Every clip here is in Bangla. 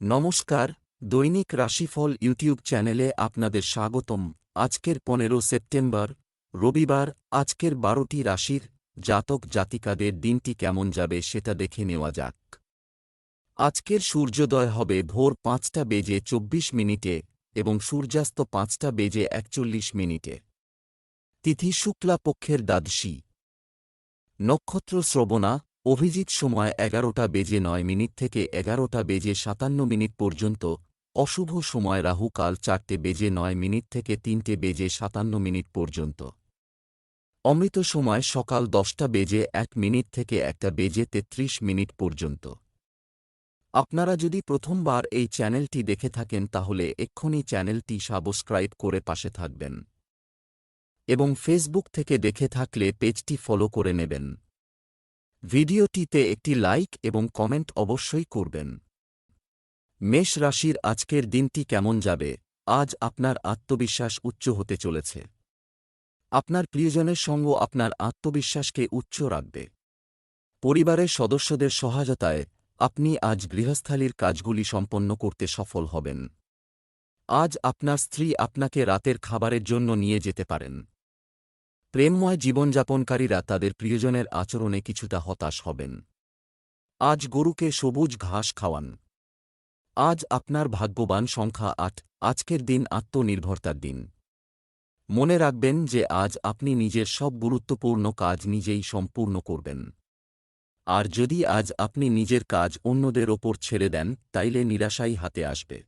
নমস্কার, দৈনিক রাশিফল ইউটিউব চ্যানেলে আপনাদের স্বাগতম। আজকের পনেরো সেপ্টেম্বর, রবিবার, আজকের বারোটি রাশির জাতক জাতিকাদের দিনটি কেমন যাবে সেটা দেখে নেওয়া যাক। আজকের সূর্যোদয় হবে ভোর পাঁচটা বেজে চব্বিশ মিনিটে এবং সূর্যাস্ত পাঁচটা বেজে একচল্লিশ মিনিটে। তিথি শুক্লা পক্ষের দ্বাদশী। নক্ষত্র শ্রবণা অভিজিৎ সময় এগারোটা বেজে নয় মিনিট থেকে এগারোটা বেজে সাতান্ন মিনিট পর্যন্ত, অশুভ সময় রাহু কাল চারটে বেজে নয় মিনিট থেকে তিনটে বেজে সাতান্ন মিনিট পর্যন্ত। অমৃত সময় সকাল দশটা বেজে এক মিনিট থেকে একটা বেজে তেত্রিশ মিনিট পর্যন্ত। আপনারা যদি প্রথমবার এই চ্যানেলটি দেখে থাকেন তাহলে এক্ষুনি চ্যানেলটি সাবস্ক্রাইব করে পাশে থাকবেন। এবং ফেসবুক থেকে দেখে থাকলে পেজটি ফলো করে নেবেন। ভিডিওটিতে একটি লাইক এবং কমেন্ট অবশ্যই করবেন। মেষ রাশির আজকের দিনটি কেমন যাবে? আজ আপনার আত্মবিশ্বাস উচ্চ হতে চলেছে। আপনার প্রিয়জনের সঙ্গ আপনার আত্মবিশ্বাসকে উচ্চ রাখবে। পরিবারের সদস্যদের সহায়তায় আপনি আজ গৃহস্থালির কাজগুলি সম্পন্ন করতে সফল হবেন। আজ আপনার স্ত্রী আপনাকে রাতের খাবারের জন্য নিয়ে যেতে পারেন। প্রেমময় জীবনযাপনকারীরা তাদের প্রিয়জনের আচরণে কিছুটা হতাশ হবেন। আজ গরুকে সবুজ ঘাস খাওয়ান। আজ আপনার ভাগ্যবান সংখ্যা আট, আজকের দিন আত্মনির্ভরতার দিন। মনে রাখবেন যে আজ আপনি নিজের সব গুরুত্বপূর্ণ কাজ নিজেই সম্পূর্ণ করবেন। আর যদি আজ আপনি নিজের কাজ অন্যদের ওপর ছেড়ে দেন, তাইলে নিরাশাই হাতে আসবে।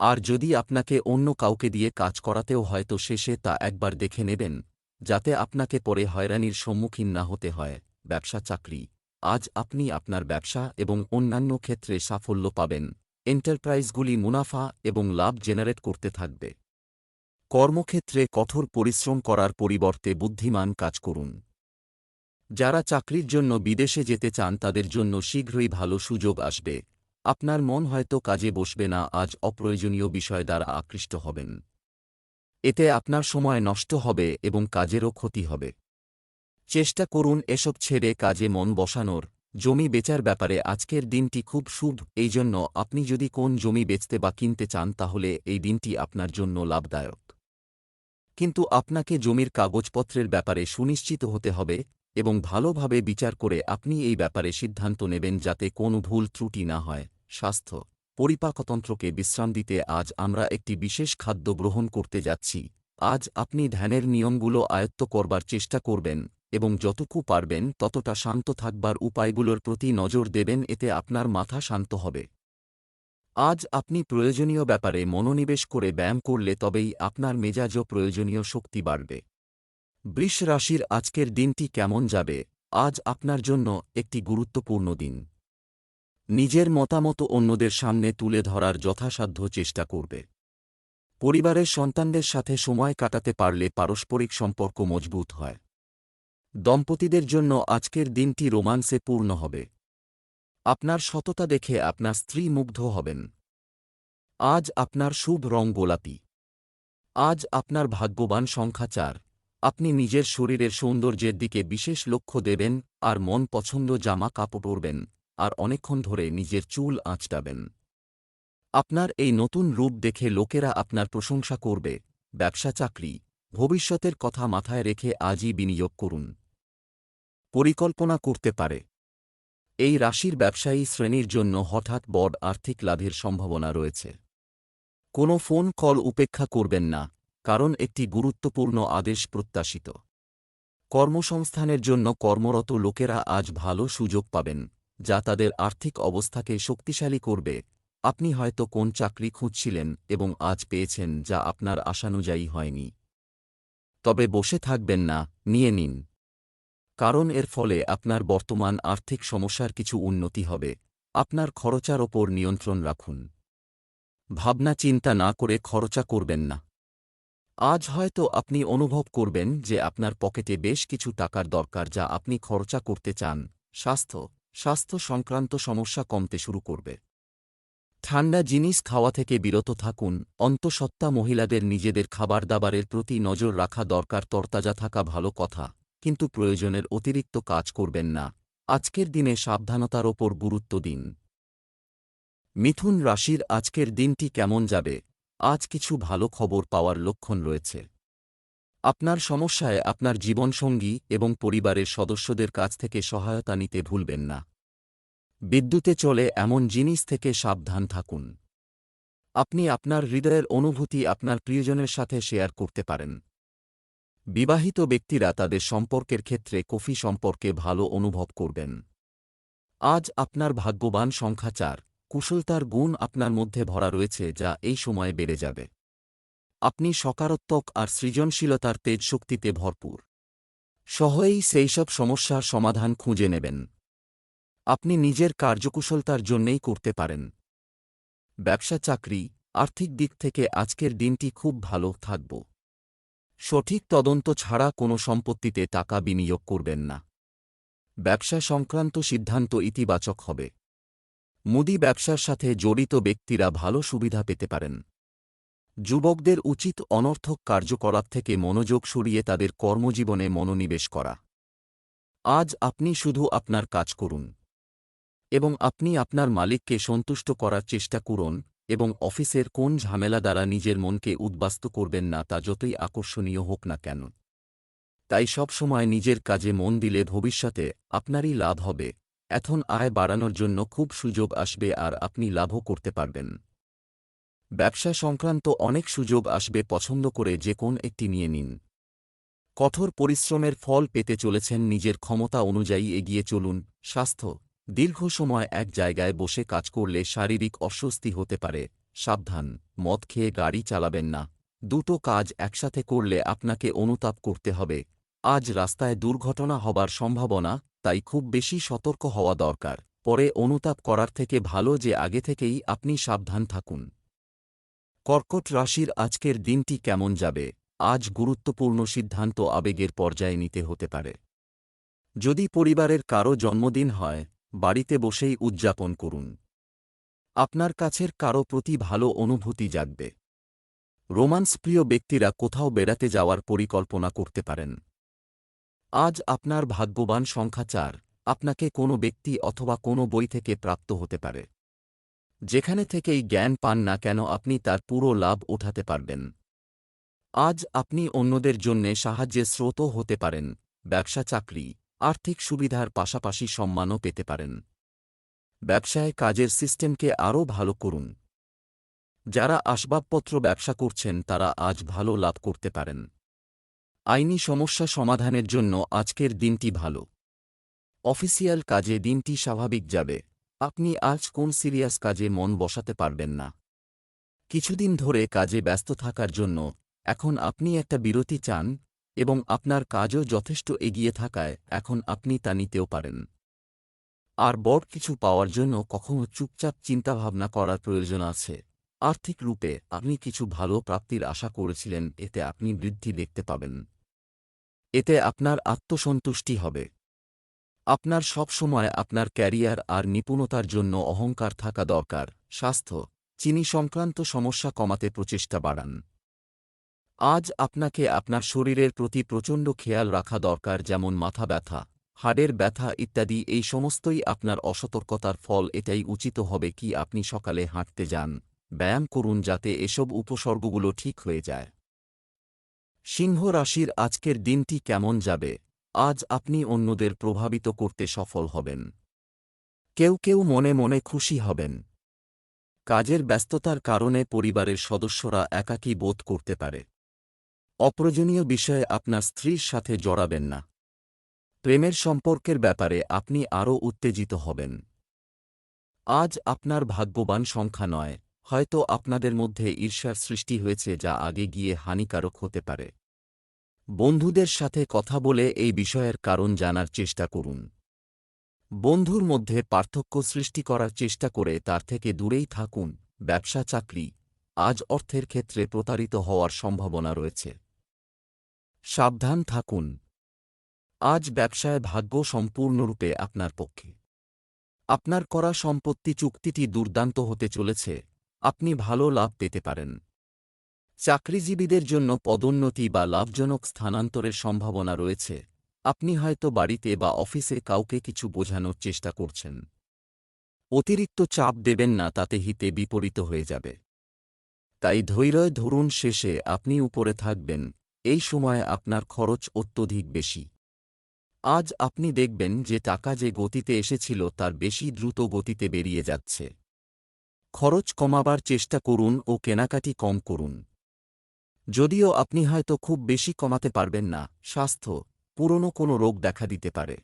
আর যদি আপনাকে অন্য কাউকে দিয়ে কাজ করাতেও হয়তো শেষে তা একবার দেখে নেবেন। যাতে আপনাকে পরে হয়রানির সম্মুখীন না হতে হয়। ব্যবসা চাকরি। আজ আপনি আপনার ব্যবসা এবং অন্যান্য ক্ষেত্রে সাফল্য পাবেন। এন্টারপ্রাইজগুলি মুনাফা এবং লাভ জেনারেট করতে থাকবে। কর্মক্ষেত্রে কঠোর পরিশ্রম করার পরিবর্তে বুদ্ধিমান কাজ করুন। যারা চাকরির জন্য বিদেশে যেতে চান তাদের জন্য শীঘ্রই ভালো সুযোগ আসবে। আপনার মন হয়তো কাজে বসবে না, আজ অপ্রয়োজনীয় বিষয় দ্বারা আকৃষ্ট হবেন। এতে আপনার সময় নষ্ট হবে এবং কাজেরও ক্ষতি হবে। চেষ্টা করুন এসব ছেড়ে কাজে মন বসানোর। জমি বেচার ব্যাপারে আজকের দিনটি খুব শুভ। এই জন্য আপনি যদি কোন জমি বেচতে বা কিনতে চান তাহলে এই দিনটি আপনার জন্য লাভদায়ক। কিন্তু আপনাকে জমির কাগজপত্রের ব্যাপারে সুনিশ্চিত হতে হবে এবং ভালোভাবে বিচার করে আপনি এই ব্যাপারে সিদ্ধান্ত নেবেন যাতে কোনো ভুল ত্রুটি না হয়। স্বাস্থ্য পরিপাকতন্ত্রকে বিশ্রাম দিতে আজ আমরা একটি বিশেষ খাদ্য গ্রহণ করতে যাচ্ছি। আজ আপনি ধ্যানের নিয়মগুলো আয়ত্ত করবার চেষ্টা করবেন এবং যতটুকু পারবেন ততটা শান্ত থাকবার উপায়গুলোর প্রতি নজর দেবেন, এতে আপনার মাথা শান্ত হবে। আজ আপনি প্রয়োজনীয় ব্যাপারে মনোনিবেশ করে ব্যায়াম করলে তবেই আপনার মেজাজও প্রয়োজনীয় শক্তি বাড়বে। বৃষ রাশির আজকের দিনটি কেমন যাবে? আজ আপনার জন্য একটি গুরুত্বপূর্ণ দিন। নিজের মতামত অন্যদের সামনে তুলে ধরার যথাসাধ্য চেষ্টা করবে। পরিবারের সন্তানদের সাথে সময় কাটাতে পারলে পারস্পরিক সম্পর্ক মজবুত হয়। দম্পতিদের জন্য আজকের দিনটি রোমান্সে পূর্ণ হবে। আপনার সততা দেখে আপনার স্ত্রী মুগ্ধ হবেন। আজ আপনার শুভ রং গোলাপি। আজ আপনার ভাগ্যবান সংখ্যা চার। আপনি নিজের শরীরের সৌন্দর্যের দিকে বিশেষ লক্ষ্য দেবেন আর মন পছন্দ জামা কাপড় পরবেন। আর অনেকক্ষণ ধরে নিজের চুল আঁচটাবেন আপনার এই নতুন রূপ দেখে লোকেরা আপনার প্রশংসা করবে, ব্যবসা, চাকরি, ভবিষ্যতের কথা মাথায় রেখে আজই বিনিয়োগ করুন। পরিকল্পনা করতে পারে। এই রাশির ব্যবসায়ী শ্রেণির জন্য হঠাৎ বড় আর্থিক লাভের সম্ভাবনা রয়েছে। কোনো ফোন কল উপেক্ষা করবেন না, কারণ একটি গুরুত্বপূর্ণ আদেশ প্রত্যাশিত। কর্মসংস্থানের জন্য কর্মরত লোকেরা আজ ভালো সুযোগ পাবেন। যা তাদের আর্থিক অবস্থাকে শক্তিশালী করবে। আপনি হয়তো কোন চাকরি খুঁজছিলেন এবং আজ পেয়েছেন যা আপনার আশানুযায়ী হয়নি। তবে বসে থাকবেন না, নিয়ে নিন। কারণ এর ফলে আপনার বর্তমান আর্থিক সমস্যার কিছু উন্নতি হবে। আপনার খরচার ওপর নিয়ন্ত্রণ রাখুন। ভাবনা চিন্তা না করে খরচা করবেন না। আজ হয়তো আপনি অনুভব করবেন যে আপনার পকেটে বেশ কিছু টাকার দরকার যা আপনি খরচা করতে চান। স্বাস্থ্য স্বাস্থ্য সংক্রান্ত সমস্যা কমতে শুরু করবে। ঠান্ডা জিনিস খাওয়া থেকে বিরত থাকুন, অন্তঃসত্ত্বা মহিলাদের নিজেদের খাবার দাবারের প্রতি নজর রাখা দরকার, তরতাজা থাকা ভালো কথা, কিন্তু প্রয়োজনের অতিরিক্ত কাজ করবেন না। আজকের দিনে সাবধানতার ওপর গুরুত্ব দিন। মিথুন রাশির আজকের দিনটি কেমন যাবে? আজ কিছু ভালো খবর পাওয়ার লক্ষণ রয়েছে। আপনার সমস্যায় আপনার জীবনসঙ্গী এবং পরিবারের সদস্যদের কাছ থেকে সহায়তা নিতে ভুলবেন না। বিদ্যুতে চলে এমন জিনিস থেকে সাবধান থাকুন। আপনি আপনার হৃদয়ের অনুভূতি আপনার প্রিয়জনের সাথে শেয়ার করতে পারেন। বিবাহিত ব্যক্তিরা তাদের সম্পর্কের ক্ষেত্রে কফি সম্পর্কে ভালো অনুভব করবেন। আজ আপনার ভাগ্যবান সংখ্যা চার কুশলতার গুণ আপনার মধ্যে ভরা রয়েছে যা এই সময়ে বেড়ে যাবে। আপনি সকারাত্মক আর সৃজনশীলতার তেজ শক্তিতে ভরপুর সহজেই সেইসব সমস্যার সমাধান খুঁজে নেবেন। আপনি নিজের কার্যকুশলতার জন্যেই করতে পারেন। ব্যবসা চাকরি, আর্থিক দিক থেকে আজকের দিনটি খুব ভালো থাকব। সঠিক তদন্ত ছাড়া কোনো সম্পত্তিতে টাকা বিনিয়োগ করবেন না। ব্যবসা সংক্রান্ত সিদ্ধান্ত ইতিবাচক হবে। মুদি ব্যবসার সাথে জড়িত ব্যক্তিরা ভালো সুবিধা পেতে পারেন। যুবকদের উচিত অনর্থক কার্যকলাপ থেকে মনোযোগ সরিয়ে তাদের কর্মজীবনে মনোনিবেশ করা। আজ আপনি শুধু আপনার কাজ করুন। এবং আপনি আপনার মালিককে সন্তুষ্ট করার চেষ্টা করুন এবং অফিসের কোন ঝামেলা দ্বারা নিজের মনকে উদ্বাস্ত করবেন না তা যতই আকর্ষণীয় হোক না কেন। তাই সব সময় নিজের কাজে মন দিলে ভবিষ্যতে আপনারই লাভ হবে। এখন আয় বাড়ানোর জন্য খুব সুযোগ আসবে আর আপনি লাভও করতে পারবেন। ব্যবসা সংক্রান্ত অনেক সুযোগ আসবে পছন্দ করে যে কোন একটি নিয়ে নিন। কঠোর পরিশ্রমের ফল পেতে চলেছেন নিজের ক্ষমতা অনুযায়ী এগিয়ে চলুন। স্বাস্থ্য, দীর্ঘ সময় এক জায়গায় বসে কাজ করলে শারীরিক অস্বস্তি হতে পারে। সাবধান, মদ খেয়ে গাড়ি চালাবেন না। দুটো কাজ একসাথে করলে আপনাকে অনুতাপ করতে হবে। আজ রাস্তায় দুর্ঘটনা হবার সম্ভাবনা, তাই খুব বেশি সতর্ক হওয়া দরকার। পরে অনুতাপ করার থেকে ভালো যে আগে থেকেই আপনি সাবধান থাকুন। কর্কট রাশির আজকের দিনটি কেমন যাবে? আজ গুরুত্বপূর্ণ সিদ্ধান্ত আবেগের পর্যায়ে নিতে হতে পারে। যদি পরিবারের কারও জন্মদিন হয়, বাড়িতে বসেই উদযাপন করুন। আপনার কাছের কারও প্রতি ভালো অনুভূতি জাগবে। রোমান্সপ্রিয় ব্যক্তিরা কোথাও বেড়াতে যাওয়ার পরিকল্পনা করতে পারেন। আজ আপনার ভাগ্যবান সংখ্যা চার। আপনাকে কোনো ব্যক্তি অথবা কোনো বই থেকে প্রাপ্ত হতে পারে। যেখানে থেকেই জ্ঞান পান না কেন আপনি তার পুরো লাভ ওঠাতে পারবেন। আজ আপনি অন্যদের জন্যে সাহায্যের স্রোতও হতে পারেন, ব্যবসা, চাকরি, আর্থিক সুবিধার পাশাপাশি সম্মানও পেতে পারেন। ব্যবসায় কাজের সিস্টেমকে আরও ভালো করুন। যারা আসবাবপত্র ব্যবসা করছেন তারা আজ ভালো লাভ করতে পারেন। আইনি সমস্যা সমাধানের জন্য আজকের দিনটি ভালো। অফিসিয়াল কাজে দিনটি স্বাভাবিক যাবে। আপনি আজ কোন সিরিয়াস কাজে মন বসাতে পারবেন না? কিছুদিন ধরে কাজে ব্যস্ত থাকার জন্য এখন আপনি একটা বিরতি চান এবং আপনার কাজও যথেষ্ট এগিয়ে থাকায় এখন আপনি তা নিতেও পারেন। আর বড় কিছু পাওয়ার জন্য কখনও চুপচাপ চিন্তাভাবনা করার প্রয়োজন আছে। আর্থিক রূপে আপনি কিছু ভালো প্রাপ্তির আশা করেছিলেন, এতে আপনি বৃদ্ধি দেখতে পাবেন। এতে আপনার আত্মসন্তুষ্টি হবে। আপনার সব সময় আপনার ক্যারিয়ার আর নিপুণতার জন্য অহংকার থাকা দরকার, স্বাস্থ্য, চিনি সংক্রান্ত সমস্যা কমাতে প্রচেষ্টা বাড়ান। আজ আপনাকে আপনার শরীরের প্রতি প্রচণ্ড খেয়াল রাখা দরকার যেমন মাথা ব্যথা, হাড়ের ব্যথা ইত্যাদি, এই সমস্তই আপনার অসতর্কতার ফল, এটাই উচিত হবে কি আপনি সকালে হাঁটতে যান, ব্যায়াম করুন যাতে এসব উপসর্গগুলো ঠিক হয়ে যায়। সিংহ রাশির আজকের দিনটি কেমন যাবে? আজ আপনি অন্যদের প্রভাবিত করতে সফল হবেন। কেউ কেউ মনে মনে খুশি হবেন। কাজের ব্যস্ততার কারণে পরিবারের সদস্যরা একাকী বোধ করতে পারে। অপ্রয়োজনীয় বিষয়ে আপনার স্ত্রীর সাথে জড়াবেন না। প্রেমের সম্পর্কের ব্যাপারে আপনি আরও উত্তেজিত হবেন। আজ আপনার ভাগ্যবান সংখ্যা নয়, হয়তো আপনাদের মধ্যে ঈর্ষার সৃষ্টি হয়েছে যা আগে গিয়ে হানিকারক হতে পারে। বন্ধুদের সাথে কথা বলে এই বিষয়ের কারণ জানার চেষ্টা করুন। বন্ধুর মধ্যে পার্থক্য সৃষ্টি করার চেষ্টা করে তার থেকে দূরেই থাকুন, ব্যবসা, চাকরি, আজ অর্থের ক্ষেত্রে প্রতারিত হওয়ার সম্ভাবনা রয়েছে। সাবধান থাকুন। আজ ব্যবসায় ভাগ্য সম্পূর্ণরূপে আপনার পক্ষে। আপনার করা সম্পত্তি চুক্তিটি দুর্দান্ত হতে চলেছে, আপনি ভালো লাভ পেতে পারেন। চাকরিজীবীদের জন্য পদোন্নতি বা লাভজনক স্থানান্তরের সম্ভাবনা রয়েছে। আপনি হয়তো বাড়িতে বা অফিসে কাউকে কিছু বোঝানোর চেষ্টা করছেন। অতিরিক্ত চাপ দেবেন না, তাতে হিতে বিপরীত হয়ে যাবে। তাই ধৈর্য ধরুন শেষে, আপনি উপরে থাকবেন। এই সময়ে আপনার খরচ অত্যধিক বেশি। আজ আপনি দেখবেন যে টাকা যে গতিতে এসেছিল, তার বেশি দ্রুত গতিতে বেরিয়ে যাচ্ছে। খরচ কমাবার চেষ্টা করুন ও কেনাকাটি কম করুন। যদিও আপনি হয়তো খুব বেশি কমাতে পারবেন না, স্বাস্থ্য, পুরনো কোনো রোগ দেখা দিতে পারে।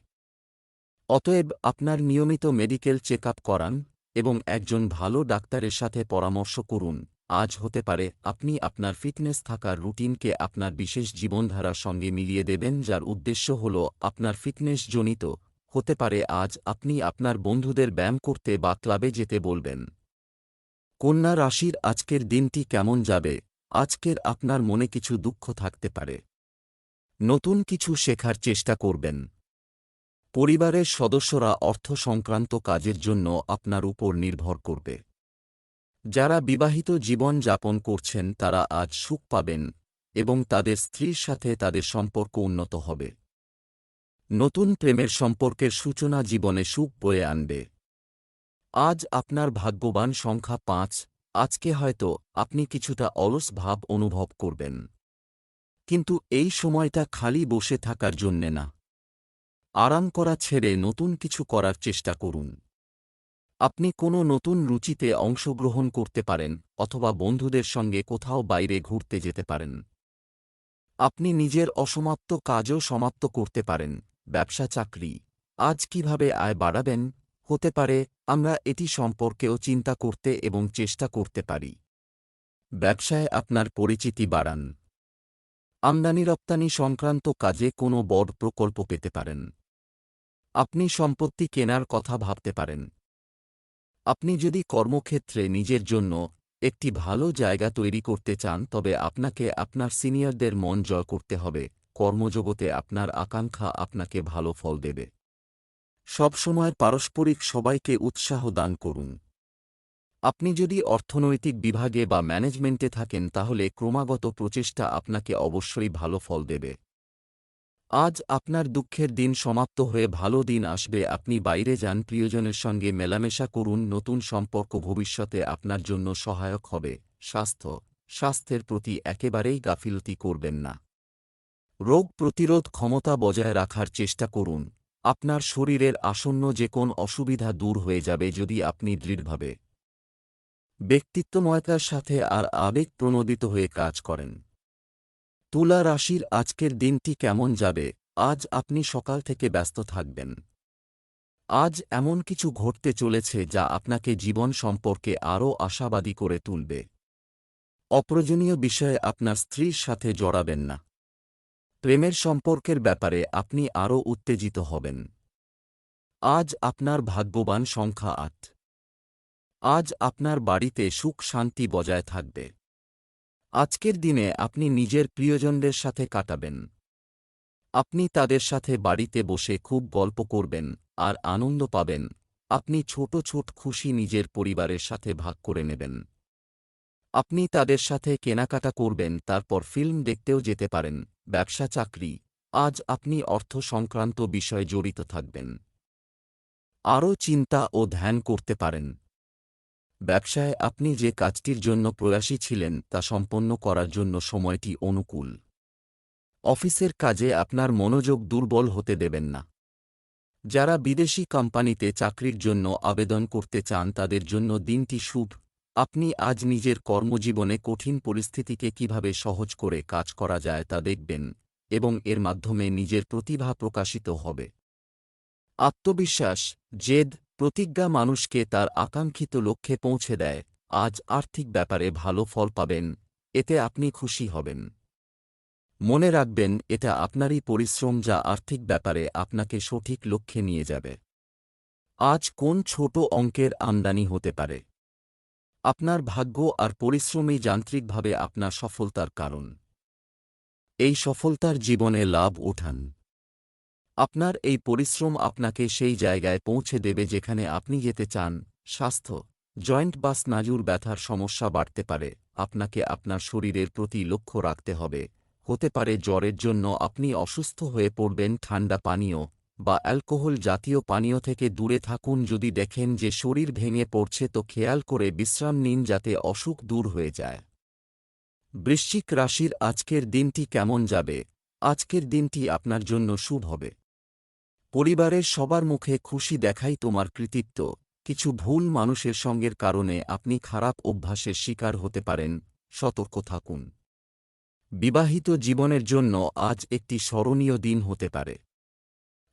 অতএব আপনার নিয়মিত মেডিকেল চেক করান এবং একজন ভালো ডাক্তারের সাথে পরামর্শ করুন। আজ হতে পারে আপনি আপনার ফিটনেস থাকার রুটিনকে আপনার বিশেষ জীবনধারার সঙ্গে মিলিয়ে দেবেন, যার উদ্দেশ্য হল আপনার ফিটনেস জনিত। হতে পারে আজ আপনি আপনার বন্ধুদের ব্যায়াম করতে বা ক্লাবে যেতে বলবেন। কন্যা রাশির আজকের দিনটি কেমন যাবে? আজকের আপনার মনে কিছু দুঃখ থাকতে পারে। নতুন কিছু শেখার চেষ্টা করবেন। পরিবারের সদস্যরা অর্থ সংক্রান্ত কাজের জন্য আপনার উপর নির্ভর করবে। যারা বিবাহিত জীবন যাপন করছেন, তারা আজ সুখ পাবেন এবং তাদের স্ত্রীর সাথে তাদের সম্পর্ক উন্নত হবে। নতুন প্রেমের সম্পর্কের সূচনা জীবনে সুখ বয়ে আনবে। আজ আপনার ভাগ্যবান সংখ্যা পাঁচ আজকে হয়তো আপনি কিছুটা অলস ভাব অনুভব করবেন। কিন্তু এই সময়টা খালি বসে থাকার জন্যে না। আরাম করা ছেড়ে নতুন কিছু করার চেষ্টা করুন। আপনি কোনো নতুন রুচিতে অংশগ্রহণ করতে পারেন অথবা বন্ধুদের সঙ্গে কোথাও বাইরে ঘুরতে যেতে পারেন। আপনি নিজের অসমাপ্ত কাজও সমাপ্ত করতে পারেন ব্যবসা চাকরি আজ কীভাবে আয় বাড়াবেন হতে পারে, আমরা এটি সম্পর্কেও চিন্তা করতে এবং চেষ্টা করতে পারি। ব্যবসায় আপনার পরিচিতি বাড়ান। আমদানি রপ্তানি সংক্রান্ত কাজে কোনো বড় প্রকল্প পেতে পারেন। আপনি সম্পত্তি কেনার কথা ভাবতে পারেন। আপনি যদি কর্মক্ষেত্রে নিজের জন্য একটি ভালো জায়গা তৈরি করতে চান, তবে আপনাকে আপনার সিনিয়রদের মন জয় করতে হবে। কর্মজগতে আপনার আকাঙ্ক্ষা আপনাকে ভালো ফল দেবে। সবসময় পারস্পরিক সবাইকে উৎসাহ দান করুন। আপনি যদি অর্থনৈতিক বিভাগে বা ম্যানেজমেন্টে থাকেন, তাহলে ক্রমাগত প্রচেষ্টা আপনাকে অবশ্যই ভালো ফল দেবে। আজ আপনার দুঃখের দিন সমাপ্ত হয়ে ভালো দিন আসবে। আপনি বাইরে যান, প্রিয়জনের সঙ্গে মেলামেশা করুন, নতুন সম্পর্ক ভবিষ্যতে আপনার জন্য সহায়ক হবে। স্বাস্থ্য, স্বাস্থ্যের প্রতি একেবারেই গাফিলতি করবেন না। রোগ প্রতিরোধ ক্ষমতা বজায় রাখার চেষ্টা করুন। আপনার শরীরের আসন্ন যে কোন অসুবিধা দূর হয়ে যাবে যদি আপনি দৃঢ়ভাবে ব্যক্তিত্বময়তার সাথে আর আবেগ প্রণোদিত হয়ে কাজ করেন। তুলা রাশির আজকের দিনটি কেমন যাবে? আজ আপনি সকাল থেকে ব্যস্ত থাকবেন। আজ এমন কিছু ঘটতে চলেছে যা আপনাকে জীবন সম্পর্কে আরও আশাবাদী করে তুলবে। অপ্রয়োজনীয় বিষয়ে আপনার স্ত্রীর সাথে জড়াবেন না। প্রেমের সম্পর্কের ব্যাপারে আপনি আরও উত্তেজিত হবেন। আজ আপনার ভাগ্যবান সংখ্যা আট। আজ আপনার বাড়িতে সুখ শান্তি বজায় থাকবে। আজকের দিনে আপনি নিজের প্রিয়জনদের সাথে কাটাবেন। আপনি তাদের সাথে বাড়িতে বসে খুব গল্প করবেন আর আনন্দ পাবেন। আপনি ছোট ছোট খুশি নিজের পরিবারের সাথে ভাগ করে নেবেন। আপনি তাদের সাথে কেনাকাটা করবেন, তারপর ফিল্ম দেখতেও যেতে পারেন। ব্যবসা চাকরি, আজ আপনি অর্থ সংক্রান্ত বিষয়ে জড়িত থাকবেন। আরও চিন্তা ও ধ্যান করতে পারেন। ব্যবসায় আপনি যে কাজটির জন্য প্রয়াসী ছিলেন তা সম্পন্ন করার জন্য সময়টি অনুকূল। অফিসের কাজে আপনার মনোযোগ দুর্বল হতে দেবেন না। যারা বিদেশি কোম্পানিতে চাকরির জন্য আবেদন করতে চান তাদের জন্য দিনটি শুভ। আপনি আজ নিজের কর্মজীবনে কঠিন পরিস্থিতিকে কীভাবে সহজ করে কাজ করা যায় তা দেখবেন এবং এর মাধ্যমে নিজের প্রতিভা প্রকাশিত হবে। আত্মবিশ্বাস, জেদ, প্রতিজ্ঞা মানুষকে তার আকাঙ্ক্ষিত লক্ষ্যে পৌঁছে দেয়। আজ আর্থিক ব্যাপারে ভালো ফল পাবেন, এতে আপনি খুশি হবেন। মনে রাখবেন, এটা আপনারই পরিশ্রম যা আর্থিক ব্যাপারে আপনাকে সঠিক লক্ষ্যে নিয়ে যাবে। আজ কোন ছোট অঙ্কের আমদানি হতে পারে? আপনার ভাগ্য আর পরিশ্রমই যান্ত্রিকভাবে আপনার সফলতার কারণ। এই সফলতার জীবনে লাভ ওঠান আপনার এই পরিশ্রম আপনাকে সেই জায়গায় পৌঁছে দেবে যেখানে আপনি যেতে চান। স্বাস্থ্য, জয়েন্ট বা স্নায়ুর ব্যথার সমস্যা বাড়তে পারে। আপনাকে আপনার শরীরের প্রতি লক্ষ্য রাখতে হবে। হতে পারে জ্বরের জন্য আপনি অসুস্থ হয়ে পড়বেন, ঠান্ডা পানীয় বা অ্যালকোহল জাতীয় পানীয় থেকে দূরে থাকুন যদি দেখেন যে শরীর ভেঙে পড়ছে তো খেয়াল করে বিশ্রাম নিন যাতে অসুখ দূর হয়ে যায়। বৃশ্চিক রাশির আজকের দিনটি কেমন যাবে? আজকের দিনটি আপনার জন্য শুভ হবে। পরিবারের সবার মুখে খুশি দেখাই তোমার কৃতিত্ব। কিছু ভুল মানুষের সঙ্গের কারণে আপনি খারাপ অভ্যাসের শিকার হতে পারেন। সতর্ক থাকুন। বিবাহিত জীবনের জন্য আজ একটি স্মরণীয় দিন হতে পারে।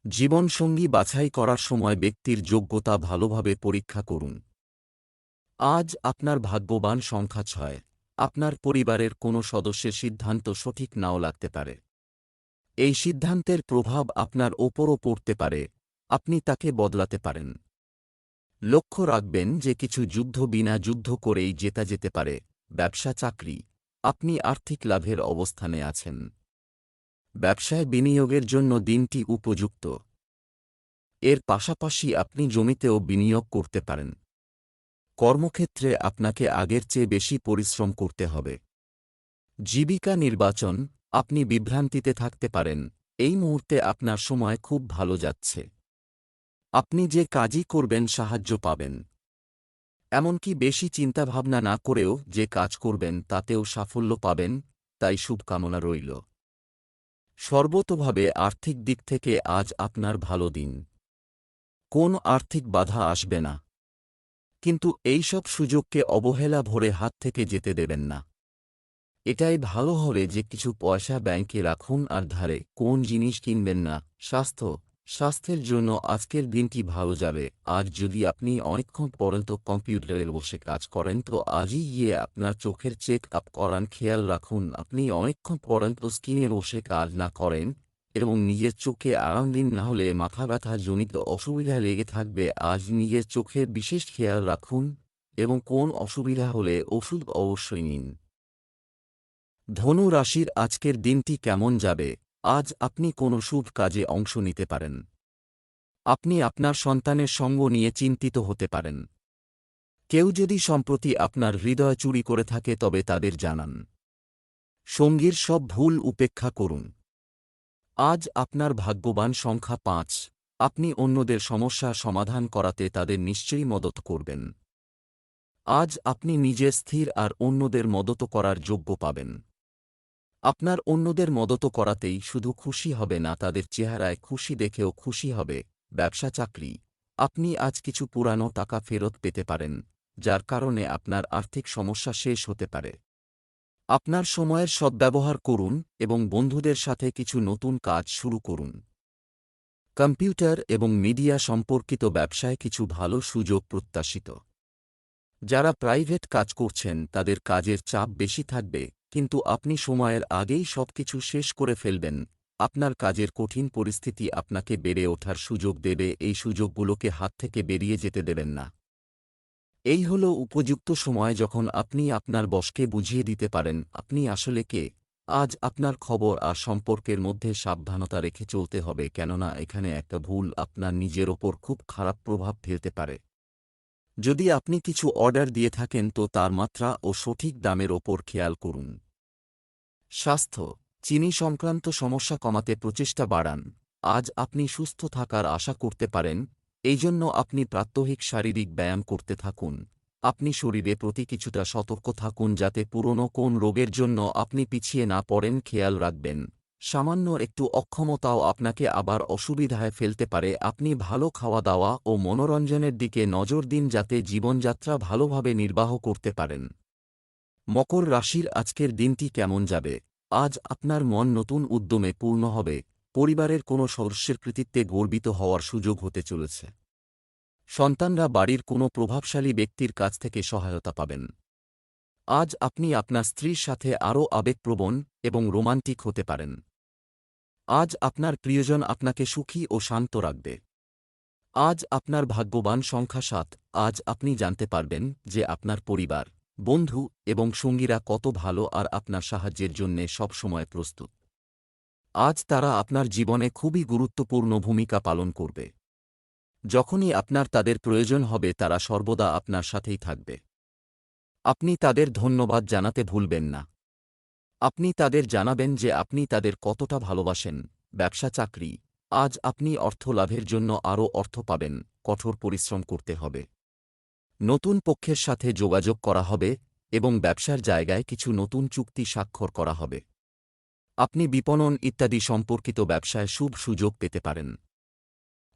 জীবনসঙ্গী বাছাই করার সময় ব্যক্তির যোগ্যতা ভালোভাবে পরীক্ষা করুন। আজ আপনার ভাগ্যবান সংখ্যা ছয়। আপনার পরিবারের কোনো সদস্যের সিদ্ধান্ত সঠিক নাও লাগতে পারে। এই সিদ্ধান্তের প্রভাব আপনার ওপরও পড়তে পারে। আপনি তাকে বদলাতে পারেন। লক্ষ্য রাখবেন যে কিছু যুদ্ধ বিনা যুদ্ধ করেই জেতা যেতে পারে। ব্যবসা চাকরি আপনি আর্থিক লাভের অবস্থানে আছেন। ব্যবসায় বিনিয়োগের জন্য দিনটি উপযুক্ত। এর পাশাপাশি আপনি জমিতেও বিনিয়োগ করতে পারেন। কর্মক্ষেত্রে আপনাকে আগের চেয়ে বেশি পরিশ্রম করতে হবে। জীবিকা নির্বাচন, আপনি বিভ্রান্তিতে থাকতে পারেন। এই মুহূর্তে আপনার সময় খুব ভালো যাচ্ছে। আপনি যে কাজই করবেন সাহায্য পাবেন। এমনকি বেশি চিন্তাভাবনা না করেও যে কাজ করবেন তাতেও সাফল্য পাবেন, তাই শুভকামনা রইল। সর্বতভাবে আর্থিক দিক থেকে আজ আপনার ভালো দিন। কোন আর্থিক বাধা আসবে না। কিন্তু এইসব সুযোগকে অবহেলা ভরে হাত থেকে যেতে দেবেন না। এটাই ভালো হবে যে কিছু পয়সা ব্যাংকে রাখুন আর ধারে কোন জিনিস কিনবেন না। স্বাস্থ্য স্বাস্থ্যের জন্য আজকের দিনটি ভালো যাবে। আজ যদি আপনি অনেকক্ষণ পর্যন্ত কম্পিউটারে বসে কাজ করেন, তো আজই গিয়ে আপনার চোখের চেক আপ করান খেয়াল রাখুন। আপনি অনেকক্ষণ পর্যন্ত স্ক্রিনে বসে কাজ না করেন এবং নিজের চোখে আরাম দিন, না হলে মাথা ব্যথা জনিত অসুবিধা লেগে থাকবে। আজ নিজের চোখের বিশেষ খেয়াল রাখুন এবং কোন অসুবিধা হলে ওষুধ অবশ্যই নিন। ধনু রাশির আজকের দিনটি কেমন যাবে? আজ আপনি কোনো শুভ কাজে অংশ নিতে পারেন। আপনি আপনার সন্তানের সঙ্গ নিয়ে চিন্তিত হতে পারেন। কেউ যদি সম্প্রতি আপনার হৃদয় চুরি করে থাকে তবে তাদের জানান। সঙ্গীর সব ভুল উপেক্ষা করুন। আজ আপনার ভাগ্যবান সংখ্যা পাঁচ। আপনি অন্যদের সমস্যা সমাধান করাতে তাদের নিশ্চয়ই মদত করবেন। আজ আপনি নিজে স্থির আর অন্যদের মদত করার যোগ্য পাবেন। আপনার অন্যদের মদত করাতেই শুধু খুশি হবে না, তাদের চেহারায় খুশি দেখেও খুশি হবে। ব্যবসা চাকরি। আপনি আজ কিছু পুরানো টাকা ফেরত পেতে পারেন, যার কারণে আপনার আর্থিক সমস্যা শেষ হতে পারে। আপনার সময়ের সদ্ব্যবহার করুন এবং বন্ধুদের সাথে কিছু নতুন কাজ শুরু করুন। কম্পিউটার এবং মিডিয়া সম্পর্কিত ব্যবসায় কিছু ভালো সুযোগ প্রত্যাশিত। যারা প্রাইভেট কাজ করছেন, তাদের কাজের চাপ বেশি থাকবে। কিন্তু আপনি সময়ের আগেই সবকিছু শেষ করে ফেলবেন। আপনার কাজের কঠিন পরিস্থিতি আপনাকে বেড়ে ওঠার সুযোগ দেবে, এই সুযোগগুলোকে হাত থেকে বেরিয়ে যেতে দেবেন না। এই হল উপযুক্ত সময় যখন আপনি আপনার বসকে বুঝিয়ে দিতে পারেন, আপনি আসলে কে? আজ আপনার খবর আর সম্পর্কের মধ্যে সাবধানতা রেখে চলতে হবে, কেননা এখানে একটা ভুল আপনার নিজের ওপর খুব খারাপ প্রভাব ফেলতে পারে। যদি আপনি কিছু অর্ডার দিয়ে থাকেন, তো তার মাত্রা ও সঠিক দামের ওপর খেয়াল করুন। স্বাস্থ্য, চিনি সংক্রান্ত সমস্যা কমাতে প্রচেষ্টা বাড়ান। আজ আপনি সুস্থ থাকার আশা করতে পারেন এই জন্য আপনি প্রাত্যহিক শারীরিক ব্যায়াম করতে থাকুন। আপনি শরীরে প্রতি কিছুটা সতর্ক থাকুন যাতে পুরনো কোন রোগের জন্য আপনি পিছিয়ে না পড়েন খেয়াল রাখবেন। সামান্য একটু অক্ষমতাও আপনাকে আবার অসুবিধায় ফেলতে পারে। আপনি ভালো খাওয়া দাওয়া ও মনোরঞ্জনের দিকে নজর দিন যাতে জীবনযাত্রা ভালোভাবে নির্বাহ করতে পারেন। মকর রাশির আজকের দিনটি কেমন যাবে? আজ আপনার মন নতুন উদ্যমে পূর্ণ হবে। পরিবারের কোনো সদস্যের কৃতিত্বে গর্বিত হওয়ার সুযোগ হতে চলেছে। সন্তানরা বাড়ির কোনো প্রভাবশালী ব্যক্তির কাছ থেকে সহায়তা পাবেন। আজ আপনি আপনার স্ত্রীর সাথে আরও আবেগপ্রবণ এবং রোমান্টিক হতে পারেন। আজ আপনার প্রিয়জন আপনাকে সুখী ও শান্ত রাখবে। আজ আপনার ভাগ্যবান সংখ্যা সাত। আজ আপনি জানতে পারবেন যে আপনার পরিবার বন্ধু এবং সঙ্গীরা কত ভালো আর আপনার সাহায্যের জন্যে সবসময় প্রস্তুত। আজ তারা আপনার জীবনে খুবই গুরুত্বপূর্ণ ভূমিকা পালন করবে। যখনই আপনার তাদের প্রয়োজন হবে তারা সর্বদা আপনার সাথেই থাকবে। আপনি তাদের ধন্যবাদ জানাতে ভুলবেন না। আপনি তাদের জানাবেন যে আপনি তাদের কতটা ভালোবাসেন, ব্যবসা, চাকরি। আজ আপনি অর্থ লাভের জন্য আরও অর্থ পাবেন, কঠোর পরিশ্রম করতে হবে। নতুন পক্ষের সাথে যোগাযোগ করা হবে এবং ব্যবসার জায়গায় কিছু নতুন চুক্তি স্বাক্ষর করা হবে। আপনি বিপণন ইত্যাদি সম্পর্কিত ব্যবসায় শুভ সুযোগ পেতে পারেন।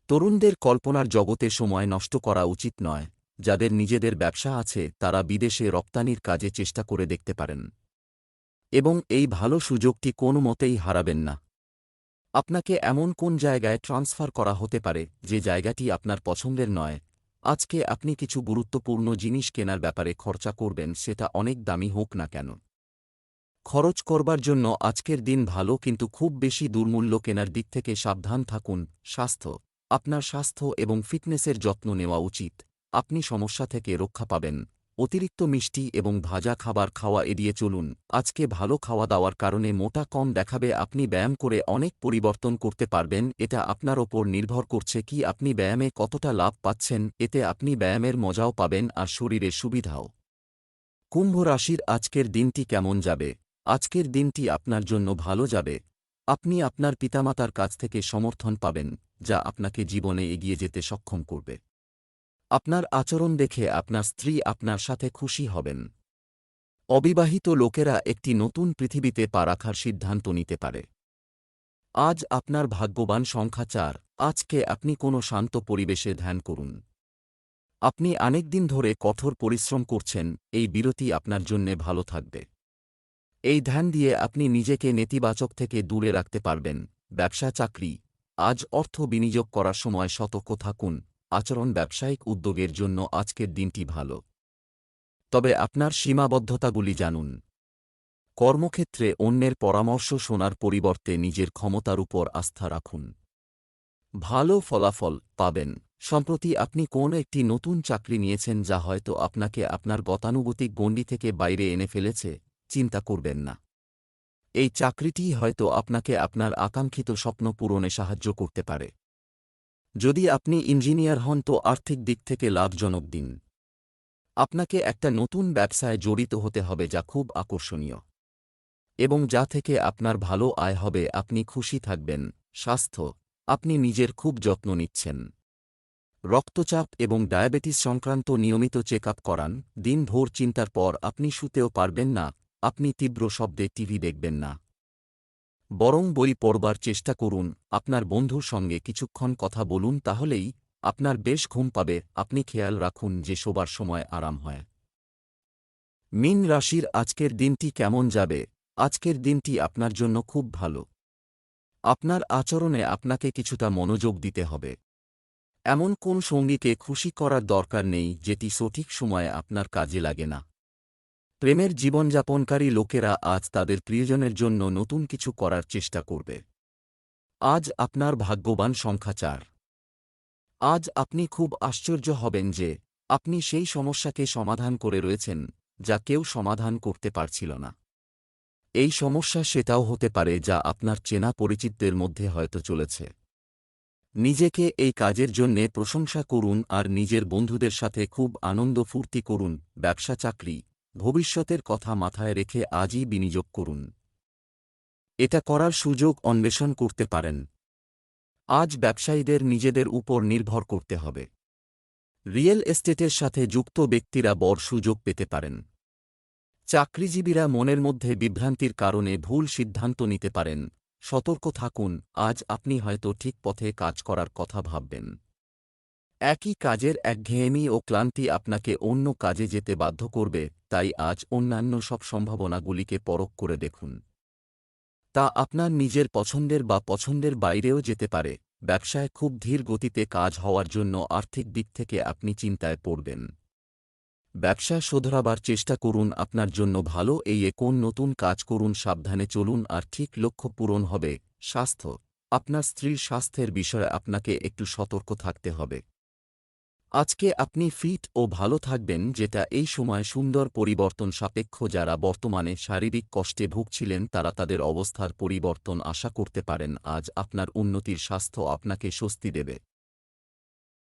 তরুণদের কল্পনার জগতে সময় নষ্ট করা উচিত নয়, যাদের নিজেদের ব্যবসা আছে তারা বিদেশে রপ্তানির কাজে চেষ্টা করে দেখতে পারেন। এবং এই ভালো সুযোগটি কোনো মতেই হারাবেন না। আপনাকে এমন কোন জায়গায় ট্রান্সফার করা হতে পারে যে জায়গাটি আপনার পছন্দের নয় আজকে আপনি কিছু গুরুত্বপূর্ণ জিনিস কেনার ব্যাপারে খরচা করবেন, সেটা অনেক দামি হোক না কেন। খরচ করবার জন্য আজকের দিন ভালো কিন্তু খুব বেশি দুর্মূল্য কেনার দিক থেকে সাবধান থাকুন। স্বাস্থ্য, আপনার স্বাস্থ্য এবং ফিটনেসের যত্ন নেওয়া উচিত। আপনি সমস্যা থেকে রক্ষা পাবেন। অতিরিক্ত মিষ্টি এবং ভাজা খাবার খাওয়া এড়িয়ে চলুন। আজকে ভালো খাওয়া দাওয়ার কারণে মোটা কম দেখাবে, আপনি ব্যায়াম করে অনেক পরিবর্তন করতে পারবেন, এটা আপনার ওপর নির্ভর করছে কি আপনি ব্যায়ামে কতটা লাভ পাচ্ছেন, এতে আপনি ব্যায়ামের মজাও পাবেন আর শরীরে সুবিধাও। কুম্ভ রাশির আজকের দিনটি কেমন যাবে? আজকের দিনটি আপনার জন্য ভালো যাবে। আপনি আপনার পিতামাতার কাছ থেকে সমর্থন পাবেন, যা আপনাকে জীবনে এগিয়ে যেতে সক্ষম করবে। আপনার আচরণ দেখে আপনার স্ত্রী আপনার সাথে খুশি হবেন। অবিবাহিত লোকেরা একটি নতুন পৃথিবীতে পা রাখার সিদ্ধান্ত নিতে পারে। আজ আপনার ভাগ্যবান সংখ্যা চার, আজকে আপনি কোনো শান্ত পরিবেশে ধ্যান করুন। আপনি অনেকদিন ধরে কঠোর পরিশ্রম করছেন, এই বিরতি আপনার জন্যে ভালো থাকবে। এই ধ্যান দিয়ে আপনি নিজেকে নেতিবাচক থেকে দূরে রাখতে পারবেন। ব্যবসা, চাকরি, আজ অর্থ বিনিয়োগ করার সময় সতর্ক থাকুন। আচরণ ব্যবসায়িক উদ্যোগের জন্য আজকের দিনটি ভালো। তবে আপনার সীমাবদ্ধতাগুলি জানুন। কর্মক্ষেত্রে অন্যের পরামর্শ শোনার পরিবর্তে নিজের ক্ষমতার উপর আস্থা রাখুন। ভালো ফলাফল পাবেন। সম্প্রতি আপনি কোন একটি নতুন চাকরি নিয়েছেন যা হয়তো আপনাকে আপনার গতানুগতিক গণ্ডি থেকে বাইরে এনে ফেলেছে, চিন্তা করবেন না। এই চাকরিটি হয়তো আপনাকে আপনার আকাঙ্ক্ষিত স্বপ্ন পূরণে সাহায্য করতে পারে। যদি আপনি ইঞ্জিনিয়ার হন তো আর্থিক দিক থেকে লাভজনক দিন। আপনাকে একটা নতুন ব্যবসায় জড়িত হতে হবে যা খুব আকর্ষণীয়। এবং যা থেকে আপনার ভালো আয় হবে, আপনি খুশি থাকবেন। স্বাস্থ্য, আপনি নিজের খুব যত্ন নিচ্ছেন। রক্তচাপ এবং ডায়াবেটিস সংক্রান্ত নিয়মিত চেক আপ করান, দিনভর চিন্তার পর আপনি শুতেও পারবেন না, আপনি তীব্র শব্দে টিভি দেখবেন না। বরং বই পড়বার চেষ্টা করুন, আপনার বন্ধুর সঙ্গে কিছুক্ষণ কথা বলুন তাহলেই আপনার বেশ ঘুম পাবে, আপনি খেয়াল রাখুন যে শোবার সময় আরাম হয়। মিন রাশির আজকের দিনটি কেমন যাবে? আজকের দিনটি আপনার জন্য খুব ভালো। আপনার আচরণে আপনাকে কিছুটা মনোযোগ দিতে হবে। এমন কোন সঙ্গীকে খুশি করার দরকার নেই যেটি সঠিক সময়ে আপনার কাজে লাগে না। প্রেমের জীবনযাপনকারী লোকেরা আজ তাদের প্রিয়জনের জন্য নতুন কিছু করার চেষ্টা করবে। আজ আপনার ভাগ্যবান সংখ্যা চার। আজ আপনি খুব আশ্চর্য হবেন যে, আপনি সেই সমস্যাকে সমাধান করে রয়েছেন, যা কেউ সমাধান করতে পারছিল না। এই সমস্যা সেটাও হতে পারে যা আপনার চেনা পরিচিতদের মধ্যে হয়তো চলেছে। নিজেকে এই কাজের জন্যে প্রশংসা করুন আর নিজের বন্ধুদের সাথে খুব আনন্দ ফুর্তি করুন ব্যবসা চাকরি ভবিষ্যতের কথা মাথায় রেখে আজই বিনিয়োগ করুন। এটা করার সুযোগ অন্বেষণ করতে পারেন। আজ ব্যবসায়ীদের নিজেদের উপর নির্ভর করতে হবে। রিয়েল এস্টেটের সাথে যুক্ত ব্যক্তিরা বড় সুযোগ পেতে পারেন। চাকরিজীবীরা মনের মধ্যে বিভ্রান্তির কারণে ভুল সিদ্ধান্ত নিতে পারেন। সতর্ক থাকুন, আজ আপনি হয়তো ঠিক পথে কাজ করার কথা ভাববেন। একই কাজের একঘেয়েমি ও ক্লান্তি আপনাকে অন্য কাজে যেতে বাধ্য করবে, তাই আজ অন্যান্য সব সম্ভাবনাগুলিকে পরখ করে দেখুন। তা আপনার নিজের পছন্দের বা পছন্দের বাইরেও যেতে পারে, ব্যবসায় খুব ধীর গতিতে কাজ হওয়ার জন্য আর্থিক দিক থেকে আপনি চিন্তায় পড়বেন। ব্যবসা শোধরাবার চেষ্টা করুন, আপনার জন্য ভালো এই কোন নতুন কাজ করুন, সাবধানে চলুন আর ঠিক লক্ষ্য পূরণ হবে, স্বাস্থ্য। আপনার স্ত্রীর স্বাস্থ্যের বিষয়ে আপনাকে একটু সতর্ক থাকতে হবে। আজকে আপনি ফিট ও ভালো থাকবেন, যেটা এই সময় সুন্দর পরিবর্তন সাপেক্ষ যারা বর্তমানে শারীরিক কষ্টে ভুগছিলেন তারা তাদের অবস্থার পরিবর্তন আশা করতে পারেন। আজ আপনার উন্নতির স্বাস্থ্য আপনাকে স্বস্তি দেবে।